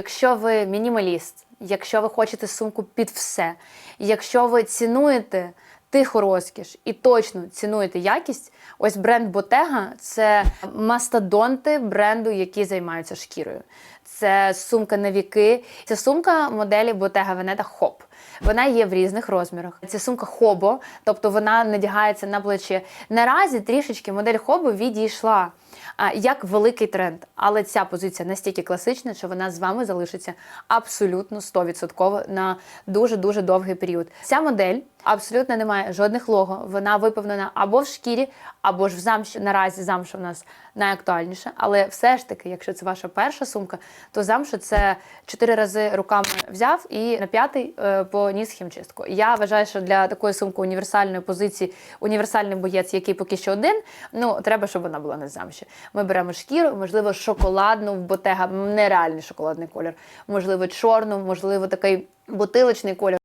Якщо ви мінімаліст, якщо ви хочете сумку під все, якщо ви цінуєте тиху розкіш і точно цінуєте якість, ось бренд Bottega – це мастодонти бренду, які займаються шкірою. Це сумка на віки. Це сумка моделі Bottega Veneta Hop. Вона є в різних розмірах. Це сумка Хобо, тобто вона надягається на плечі. Наразі трішечки модель Хобо відійшла як великий тренд. Але ця позиція настільки класична, що вона з вами залишиться абсолютно 100% на дуже-дуже довгий період. Ця модель абсолютно не має жодних лого. Вона виповнена або в шкірі, або ж в замші. Наразі замша у нас найактуальніша. Але все ж таки, якщо це ваша перша сумка, то замша це чотири рази руками взяв і на п'ятий е, поніс хімчистку. Я вважаю, що для такої сумки універсальної позиції, універсальний боєць, який поки що один, ну треба, щоб вона була не замші. Ми беремо шкіру, можливо, шоколадну в ботега, нереальний шоколадний колір, можливо, чорну, можливо, такий бутилочний колір.